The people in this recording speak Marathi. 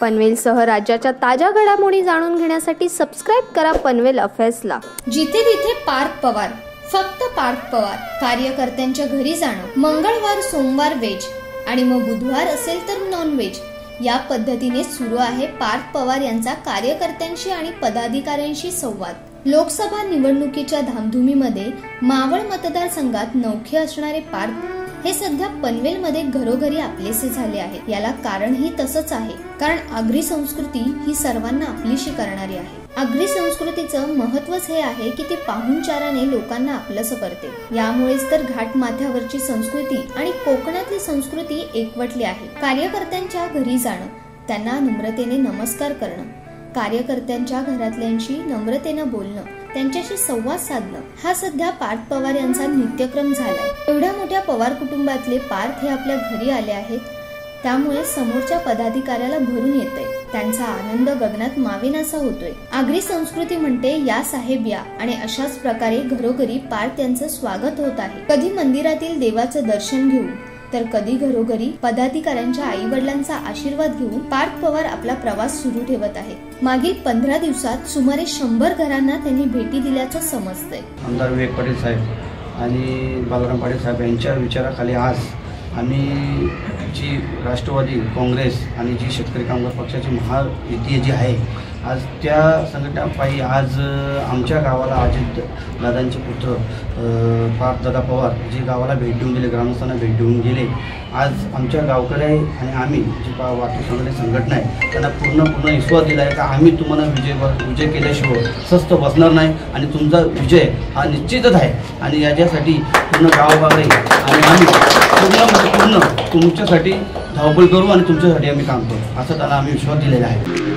पनवेलसह राज्याच्या ताज्या घडामोडी जाणून घेण्यासाठी सबस्क्राईब करा पनवेल अफेअर्सला. जिथे तिथे पार्थ पवार फक्त पार्थ पवार. कार्यकर्त्यांच्या घरी जाणं मंगळवार सोमवार व्हेज. आणि मग बुधवार असेल तर नॉन व्हेज या पद्धतीने सुरू आहे पार्थ पवार यांचा कार्यकर्त्यांशी आणि पदाधिकाऱ्यांशी संवाद. लोकसभा निवडणुकीच्या धामधुमीमध्ये मावळ मतदारसंघात नौखे असणारे पार्थ हे सध्या पनवेलमध्ये घरोघरी आपलेसे झाले आहे याला कारणही तसंच आहे. कारण आगरी संस्कृती ही सर्वांना आपलीशी करणारी आहे. आगरी संस्कृतीचं महत्वच हे आहे की ती पाहुणचाराने लोकांना आपलंसं करते. यामुळेच तर घाट माथ्यावरची संस्कृती आणि कोकणातली संस्कृती एकवटली आहे. कार्यकर्त्यांच्या घरी जाणं त्यांना नम्रतेने नमस्कार करणं कार्यकर्त्यांच्या घरातल्यांशी नम्रतेनं बोलणं त्यांच्याशी संवाद साधणं हा सध्या पार्थ पवार यांचा नित्यक्रम झालाय. एवढ्या मोठ्या पवार कुटुंबातले पार्थ हे आपल्या घरी आले आहेत. त्यामुळे समोरच्या पदाधिकाऱ्याला भरून येतय. त्यांचा आनंद गगनात मावेनासा होतोय. आगरी संस्कृती म्हणते या साहेब या. आणि अशाच प्रकारे घरोघरी पार्थ यांचं स्वागत होत आहे. कधी मंदिरातील देवाचं दर्शन घेऊन तर कधी घरोघरी पदाधिकाऱ्यांच्या आई वडिलांचा आशीर्वाद घेऊन पार्थ पवार आपला प्रवास सुरू ठेवत आहे मागील पंधरा दिवसात सुमारे शंभर घरांना त्यांनी भेटी दिल्याचं समजतंय. आमदार विवेक पाटील साहेब आणि बालराम पाटील साहेब यांच्या विचाराखाली आज आम्ही जी राष्ट्रवादी काँग्रेस आणि जी शेतकरी कामगार पक्षाची महायुती जी आहे आज त्या संघटनापायी आज आमच्या गावाला अजित दादांचे पुत्र पार दादा पवार जे गावाला भेट देऊन गेले ग्रामस्थांना भेट देऊन गेले. आज आमच्या गावकरी आणि आम्ही जी पा वाहतूक संघटने संघटना आहे त्यांना पूर्ण पूर्ण विश्वास दिला आहे का आम्ही तुम्हाला विजय विजय केल्याशिवाय स्वस्त बसणार नाही आणि तुमचा विजय हा निश्चितच आहे. आणि याच्यासाठी पूर्ण गावगावी आणि आम्ही पूर्ण म्हणजे पूर्ण तुमच्यासाठी धावपळ करू आणि तुमच्यासाठी आम्ही काम करू. असं त्यांना आम्ही विश्वास दिलेला आहे.